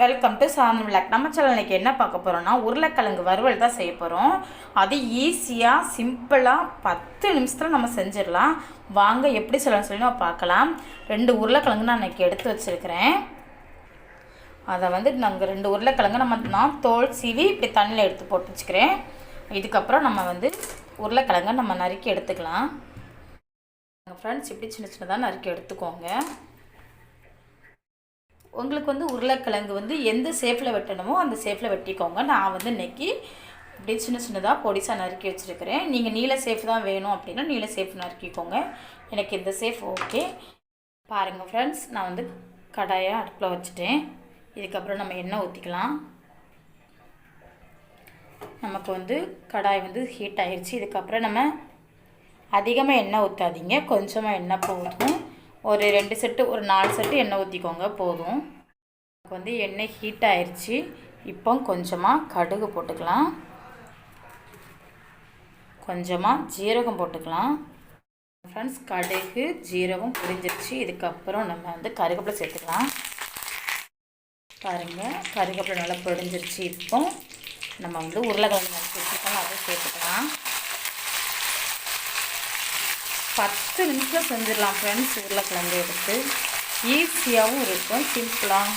Welcome to Santham vlog நம்ம channel இன்றைக்கி என்ன பார்க்க போகிறோம்னா உருளைக்கிழங்கு வறுவல் தான் செய்ய போகிறோம் அது ஈஸியாக சிம்பிளாக பத்து நிமிஷத்தில் நம்ம செஞ்சிடலாம். வாங்க எப்படி சொல்லணும்னு சொல்லி நம்ம பார்க்கலாம். ரெண்டு உருளைக்கிழங்கு நான் இன்றைக்கி எடுத்து வச்சுருக்கிறேன். அதை வந்து நாங்கள் ரெண்டு உருளைக்கிழங்கு நம்ம நான் தோல் சீவி இப்படி தண்ணியில் எடுத்து போட்டு வச்சுக்கிறேன். இதுக்கப்புறம் நம்ம வந்து உருளைக்கிழங்கை நம்ம நறுக்கி எடுத்துக்கலாம். ஃப்ரெண்ட்ஸ் இப்படி சின்ன சின்னதாக நறுக்கி எடுத்துக்கோங்க. உங்களுக்கு வந்து உருளைக்கிழங்கு வந்து எந்த ஷேப்பில் வெட்டணுமோ அந்த ஷேப்பில் வெட்டிக்கோங்க. நான் வந்து இன்றைக்கி இப்படி சின்ன சின்னதாக பொடிசாக நறுக்கி வச்சுருக்கிறேன். நீங்கள் நீல சேஃப் தான் வேணும் அப்படின்னா நீல சேஃப் நறுக்கிக்கோங்க. எனக்கு இந்த சேஃப் ஓகே பாருங்கள் ஃப்ரெண்ட்ஸ் நான் வந்து கடாயை அடுப்பில் வச்சுட்டேன். இதுக்கப்புறம் நம்ம எண்ணெய் ஊற்றிக்கலாம் நமக்கு வந்து கடாய் வந்து ஹீட் ஆயிடுச்சு இதுக்கப்புறம் நம்ம அதிகமாக எண்ணெய் ஊற்றாதீங்க கொஞ்சமாக எண்ணெய் போதும். ஒரு ரெண்டு செட்டு ஒரு நாலு செட்டு எண்ணெய் ஊற்றிக்கோங்க போதும். எனக்கு வந்து எண்ணெய் ஹீட் ஆயிடுச்சு இப்போ கொஞ்சமாக கடுகு போட்டுக்கலாம். கொஞ்சமாக ஜீரகம் போட்டுக்கலாம். ஃப்ரெண்ட்ஸ் கடுகு ஜீரகம் புரிஞ்சிருச்சு. இதுக்கப்புறம் நம்ம வந்து கருவேப்பிலை சேர்த்துக்கலாம். பாருங்கள் கருவேப்பிலை நல்லா புரிஞ்சிருச்சு. இப்போ நம்ம வந்து உருளைக்கிழங்கு நறுக்கி வச்சுருக்கோம். அதை சேர்த்துக்கலாம். பத்து நிமிஷம் செஞ்சிடலாம் ஃப்ரெண்ட்ஸ் உருளைக்கிழங்கு எடுத்து ஈஸியாகவும் இருக்கும் சிம்பிளாக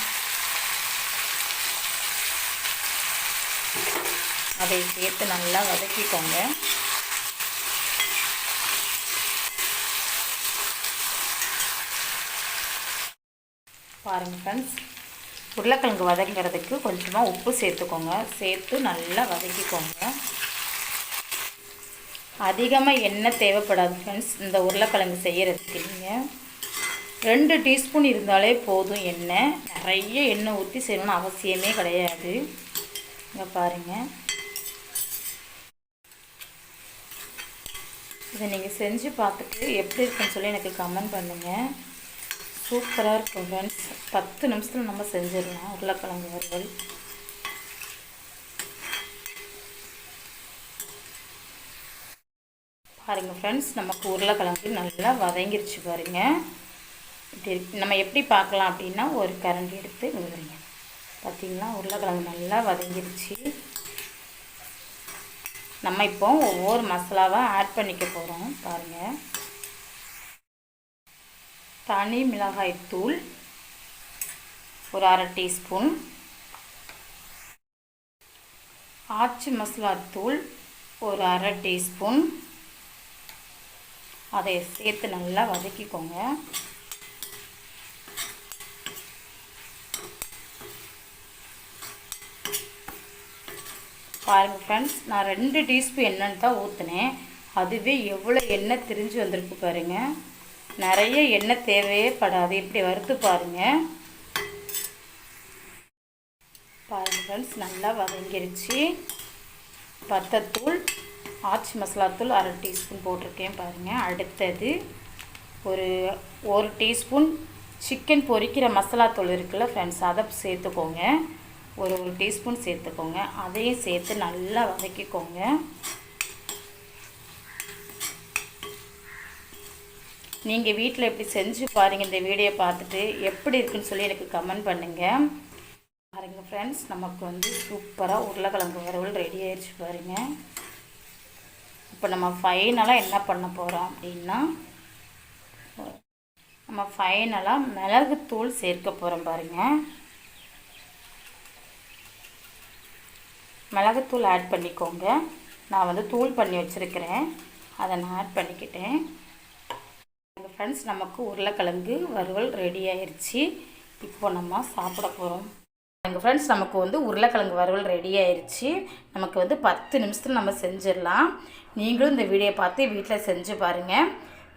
அதை சேர்த்து நல்லா வதக்கிக்கோங்க. பாருங்கள் ஃப்ரெண்ட்ஸ் உருளைக்கிழங்கு வதங்கிறதுக்கு கொஞ்சமாக உப்பு சேர்த்துக்கோங்க. சேர்த்து நல்லா வதக்கிக்கோங்க. அதிகமாக எண்ணெய் தேவைப்படாது ஃப்ரெண்ட்ஸ் இந்த உருளைக்கிழங்கு செய்கிறதுக்கு நீங்கள் ரெண்டு டீஸ்பூன் இருந்தாலே போதும் எண்ணெய். நிறைய எண்ணெய் ஊற்றி செய்யணும்னு அவசியமே கிடையாது. இங்கே பாருங்கள் இதை நீங்கள் செஞ்சு பார்த்துட்டு எப்படி இருக்குன்னு சொல்லி எனக்கு கமெண்ட் பண்ணுங்கள் சூப்பராக இருக்கும் ஃப்ரெண்ட்ஸ் பத்து நிமிஷத்தில் நம்ம செஞ்சிடலாம் உருளைக்கிழங்கு வறுவல். பாருங்கள் ஃப்ரெண்ட்ஸ் நமக்கு உருளைக்கிழங்கு நல்லா வதங்கிருச்சு பாருங்கள் இப்படி நம்ம எப்படி பார்க்கலாம் அப்படின்னா ஒரு கரண்டி எடுத்து விழுறீங்க பார்த்தீங்களா உருளைக்கிழங்கு நல்லா வதங்கிருச்சு. நம்ம இப்போ ஒவ்வொரு மசாலாவாக ஆட் பண்ணிக்க போகிறோம் பாருங்கள் தனி மிளகாய் தூள் ஒரு அரை டீஸ்பூன். ஆச்சி மசாலா தூள் ஒரு அரை டீஸ்பூன். அதை சேர்த்து நல்லா வதக்கிக்கோங்க. பாருங்கள் ஃப்ரெண்ட்ஸ் நான் ரெண்டு டீஸ்பூன் எண்ணெய் தான் ஊற்றினேன் அதுவே எவ்வளோ எண்ணெய் திரிஞ்சு வந்திருக்கு பாருங்கள் நிறைய எண்ணெய் தேவையே படாது. இப்படி வறுத்து பாருங்கள் பாருங்கள் ஃப்ரெண்ட்ஸ் நல்லா வதங்கிருச்சு. பத்தத்தூள் ஆச்சி மசாலாத்தூள் அரை டீஸ்பூன் போட்டிருக்கேன் பாருங்கள் அடுத்தது ஒரு ஒரு டீஸ்பூன் சிக்கன் பொரிக்கிற மசாலாத்தூள் இருக்குல்ல ஃப்ரெண்ட்ஸ் அதை சேர்த்துக்கோங்க. ஒரு ஒரு டீஸ்பூன் சேர்த்துக்கோங்க. அதையும் சேர்த்து நல்லா வதக்கிக்கோங்க. நீங்கள் வீட்டில் எப்படி செஞ்சு பாருங்கள் இந்த வீடியோ பார்த்துட்டு எப்படி இருக்குன்னு சொல்லி எனக்கு கமெண்ட் பண்ணுங்கள் பாருங்கள் ஃப்ரெண்ட்ஸ் நமக்கு வந்து சூப்பராக உருளைக்கிழங்கு வறுவல் ரெடி ஆயிடுச்சு பாருங்கள் இப்போ நம்ம ஃபைனலாக என்ன பண்ண போகிறோம் அப்படின்னா நம்ம ஃபைனலாக மிளகுத்தூள் சேர்க்க போகிறோம் பாருங்கள் மிளகுத்தூள் ஆட் பண்ணிக்கோங்க. நான் வந்து தூள் பண்ணி வச்சுருக்கிறேன். அதை நான் ஆட் பண்ணிக்கிட்டேன். ஃப்ரெண்ட்ஸ் நமக்கு உருளைக்கிழங்கு வறுவல் ரெடி ஆயிடுச்சு இப்போ நம்ம சாப்பிட போகிறோம் எங்கள் ஃப்ரெண்ட்ஸ் நமக்கு வந்து உருளைக்கிழங்கு வறுவல் ரெடி ஆயிடுச்சு நமக்கு வந்து பத்து நிமிஷத்தில் நம்ம செஞ்சிடலாம். நீங்களும் இந்த வீடியோ பார்த்து வீட்டில் செஞ்சு பாருங்கள்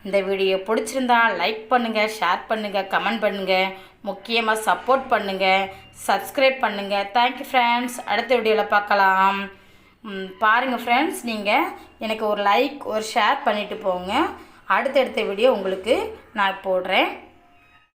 இந்த வீடியோ பிடிச்சிருந்தா லைக் பண்ணுங்கள் ஷேர் பண்ணுங்கள் கமெண்ட் பண்ணுங்கள் முக்கியமாக சப்போர்ட் பண்ணுங்கள் சப்ஸ்கிரைப் பண்ணுங்கள் தேங்க்யூ ஃப்ரெண்ட்ஸ் அடுத்த வீடியோவில் பார்க்கலாம். பாருங்கள் ஃப்ரெண்ட்ஸ் நீங்கள் எனக்கு ஒரு லைக் ஒரு ஷேர் பண்ணிவிட்டு போங்க. அடுத்தடுத்த வீடியோ உங்களுக்கு நான் போடுறேன்.